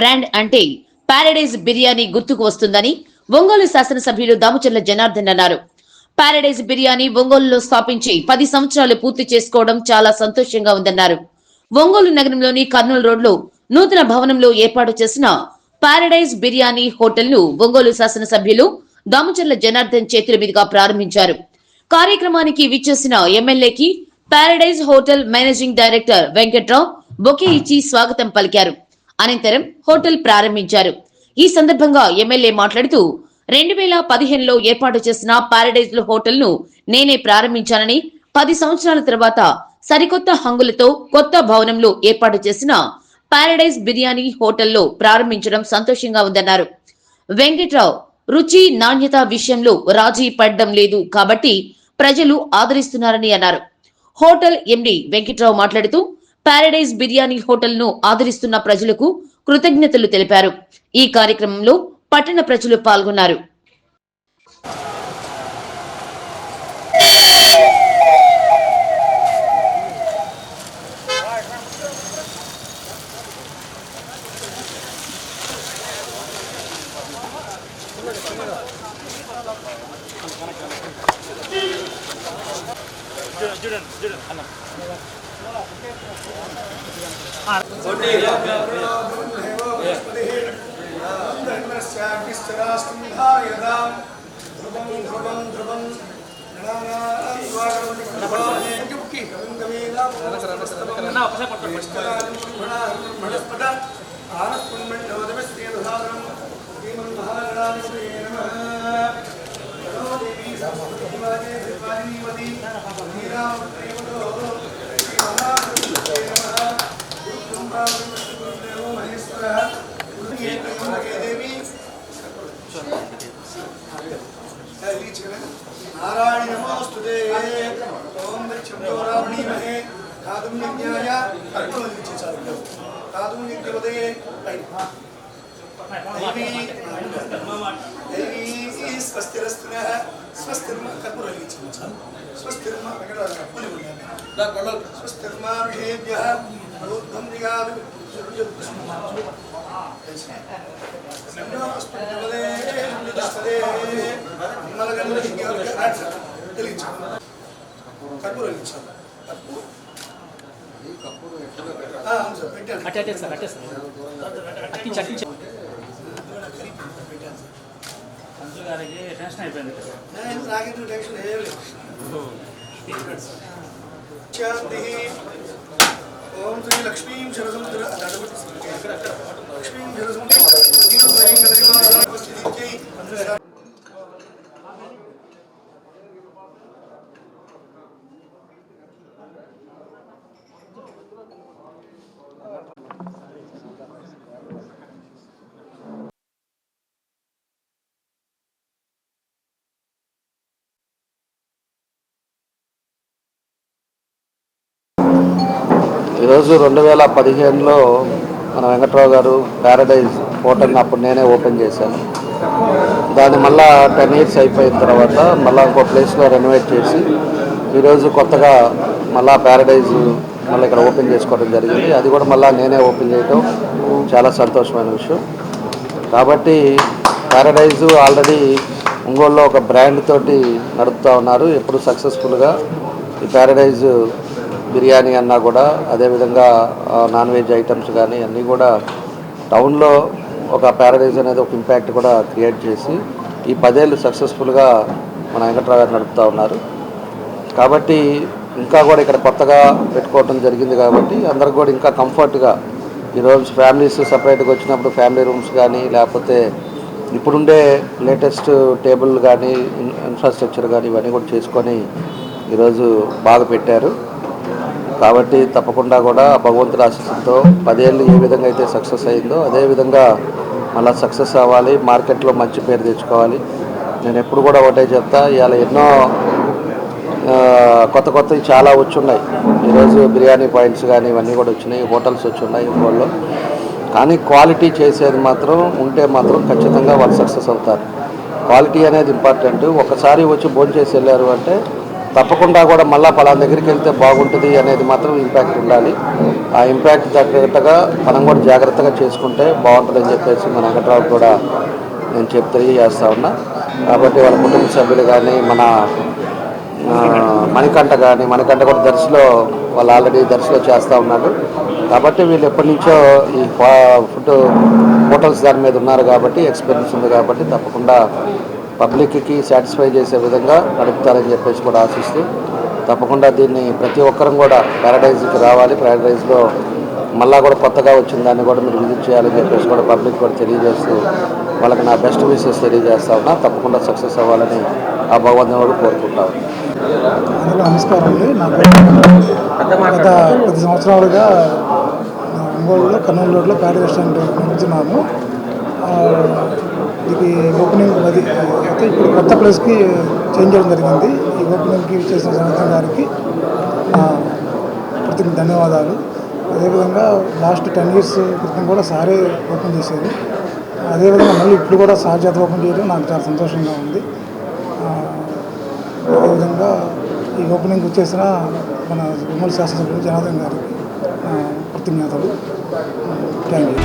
Brand అంటే paradise biryani గుర్తుకు వస్తుందని ఒంగోలు శాసనసభ్యులు దామచర్ల జనార్దన్ అన్నారు. పారడైజ్ బిర్యానీ ఒంగోలులో స్థాపించి పది సంవత్సరాలు పూర్తి చేసుకోవడం చాలా సంతోషంగా ఉందన్నారు. ఒంగోలు నగరంలోని కర్నూలు రోడ్లో నూతన భవనంలో ఏర్పాటు చేసిన పారడైజ్ బిర్యానీ హోటల్ను ఒంగోలు శాసనసభ్యులు దామచర్ల జనార్దన్ చేతుల మీదుగా ప్రారంభించారు. కార్యక్రమానికి విచ్చేసిన ఎమ్మెల్యేకి Paradise hotel managing director Venkatrao bouquet ఇచ్చి స్వాగతం పలికారు. అనంతరం హోటల్ ప్రారంభించారు. ఈ సందర్భంగా ఎమ్మెల్యే మాట్లాడుతూ రెండు వేల పదిహేనులో ఏర్పాటు చేసిన ప్యారడైజ్ హోటల్ను నేనే ప్రారంభించానని పది సంవత్సరాల తర్వాత సరికొత్త హంగులతో కొత్త భవనంలో ఏర్పాటు చేసిన ప్యారడైజ్ బిర్యానీ హోటల్లో ప్రారంభించడం సంతోషంగా ఉందన్నారు. వెంకట్రావు రుచి నాణ్యత విషయంలో రాజీ పడడం లేదు కాబట్టి ప్రజలు ఆదరిస్తున్నారని అన్నారు. హోటల్ ఎండి వెంకట్రావు మాట్లాడుతూ పారడైజ్ బిర్యానీ హోటల్ను ఆదరిస్తున్న ప్రజలకు కృతజ్ఞతలు తెలిపారు. ఈ కార్యక్రమంలో పట్టణ ప్రజలు పాల్గొన్నారు. ஆனஸ்புண்மண்டோதமஸ்தேனுதாரணம் நமோ தேவி சமஸ்திவாஜே திருவாஜினீவதி நீராம் నారాయణ నమోస్తుతే ఓం దక్షిణోరావణీమహే కాదుం యజ్ఞాయ కర్పూరం ఇచ్చేసారు కాదుం యజ్ఞవదే దైవీ స్వస్తిరస్తున స్వస్తిర్మ ఇచ్చేసారు స్వస్తిర్మ స్వస్తిర్మ విషేభ్య ఊర్ధ్వం దిగాదు కర్పూరం ఇచ్చాను అవును సార్ పెట్టాను అట్టే అట్టే సార్ అట్టే సార్ అట్టించి అట్టించి మంజు గారికి టెన్షన్ అయిపోయింది నేను నాకెందుకు టెన్షన్ ఏం లేదు శాంతి ఓం శ్రీ లక్ష్మీం శరసముద్ర లక్ష్మీం శరసముద్ర ఈరోజు రెండు వేల పదిహేనులో మన వెంకట్రావు గారు ప్యారడైజ్ హోటల్ని అప్పుడు నేనే ఓపెన్ చేశాను. దాన్ని మళ్ళా టెన్ ఇయర్స్ అయిపోయిన తర్వాత మళ్ళీ ఇంకో ప్లేస్లో రెనోవేట్ చేసి ఈరోజు కొత్తగా మళ్ళా ప్యారడైజ్ మళ్ళీ ఇక్కడ ఓపెన్ చేసుకోవడం జరిగింది. అది కూడా మళ్ళీ నేనే ఓపెన్ చేయడం చాలా సంతోషమైన విషయం. కాబట్టి ప్యారడైజ్ ఆల్రెడీ ఒంగోలులో ఒక బ్రాండ్ తోటి నడుపుతూ ఉన్నారు. ఎప్పుడు సక్సెస్ఫుల్గా ఈ ప్యారడైజ్ బిర్యానీ అన్నా కూడా అదేవిధంగా నాన్ వెజ్ ఐటమ్స్ కానీ అన్నీ కూడా టౌన్లో ఒక ప్యారడైజ్ అనేది ఒక ఇంపాక్ట్ కూడా క్రియేట్ చేసి ఈ పదేళ్ళు సక్సెస్ఫుల్గా మన వెంకట్రావు గారు నడుపుతూ ఉన్నారు. కాబట్టి ఇంకా కూడా ఇక్కడ కొత్తగా పెట్టుకోవటం జరిగింది కాబట్టి అందరికి కూడా ఇంకా కంఫర్ట్గా ఈరోజు ఫ్యామిలీస్ సపరేట్గా వచ్చినప్పుడు ఫ్యామిలీ రూమ్స్ కానీ లేకపోతే ఇప్పుడుండే లేటెస్ట్ టేబుల్ కానీ ఇన్- ఇన్ఫ్రాస్ట్రక్చర్ కానీ ఇవన్నీ కూడా చేసుకొని ఈరోజు బాగా పెట్టారు. కాబట్టి తప్పకుండా కూడా భగవంతుడి ఆశీస్సులతో పదేళ్ళు ఏ విధంగా అయితే సక్సెస్ అయిందో అదే విధంగా మళ్ళీ సక్సెస్ అవ్వాలి మార్కెట్లో మంచి పేరు తెచ్చుకోవాలి. నేను ఎప్పుడు కూడా ఒకటే చెప్తా ఇవాళ ఎన్నో కొత్త కొత్తవి చాలా వచ్చున్నాయి. ఈరోజు బిర్యానీ పాయింట్స్ కానీ ఇవన్నీ కూడా వచ్చినాయి హోటల్స్ వచ్చున్నాయి ఇంకోళ్ళు. కానీ క్వాలిటీ చేసేది మాత్రం ఉంటే మాత్రం ఖచ్చితంగా వాళ్ళు సక్సెస్ అవుతారు. క్వాలిటీ అనేది ఇంపార్టెంట్. ఒకసారి వచ్చి భోజనం చేసి వెళ్ళారు అంటే తప్పకుండా కూడా మళ్ళీ పలానా దగ్గరికి వెళ్తే బాగుంటుంది అనేది మాత్రం ఇంపాక్ట్ ఉండాలి. ఆ ఇంపాక్ట్ తగ్గట్టుగా మనం కూడా జాగ్రత్తగా చేసుకుంటే బాగుంటుందని చెప్పేసి మన వెంకట్రావు కూడా నేను చెప్పి తెలియజేస్తా ఉన్నా. కాబట్టి వాళ్ళ కుటుంబ సభ్యులు కానీ మన మణికంఠ కానీ మణికంఠ కూడా దర్శిలో వాళ్ళు ఆల్రెడీ దర్శలో చేస్తూ ఉన్నారు. కాబట్టి వీళ్ళు ఎప్పటి నుంచో ఈ ఫుడ్ హోటల్స్ దాని మీద ఉన్నారు కాబట్టి ఎక్స్పీరియన్స్ ఉంది కాబట్టి తప్పకుండా పబ్లిక్కి సాటిస్ఫై చేసే విధంగా నడుపుతారని చెప్పేసి కూడా ఆశిస్తూ తప్పకుండా దీన్ని ప్రతి ఒక్కరం కూడా ప్యారడైజ్కి రావాలి. ప్యారడైజ్లో మళ్ళా కూడా కొత్తగా వచ్చిన దాన్ని కూడా మీరు విజిట్ చేయాలని చెప్పేసి కూడా పబ్లిక్ కూడా తెలియజేస్తూ వాళ్ళకి నా బెస్ట్ విషెస్ తెలియజేస్తా ఉన్నా. తప్పకుండా సక్సెస్ అవ్వాలని ఆ భగవంతుని కూడా కోరుకుంటా నమస్కారం అండి. నాకు గత పది సంవత్సరాలుగా ఒంగోలులో కర్నూలు రోడ్లో ప్యారీ రెస్టారెంట్ నడుపుతున్నాము ఇది ఓపెనింగ్ అది అయితే ఇప్పుడు కొత్త ప్లేస్కి చేంజ్ చేయడం జరిగింది. ఈ ఓపెనింగ్కి చేసిన జనార్దన్ గారికి నా ధన్యవాదాలు. అదేవిధంగా లాస్ట్ టెన్ ఇయర్స్ క్రితం కూడా సారే ఓపెన్ చేసేది అదేవిధంగా మళ్ళీ ఇప్పుడు కూడా సార్ చేత ఓపెన్ చేయడం నాకు చాలా సంతోషంగా ఉంది. అదేవిధంగా ఈ ఓపెనింగ్ వచ్చేసిన మన ఉమ్మడి శాసనసభ్యులు జనార్దన్ గారికి కృతజ్ఞతలు థ్యాంక్ యూ.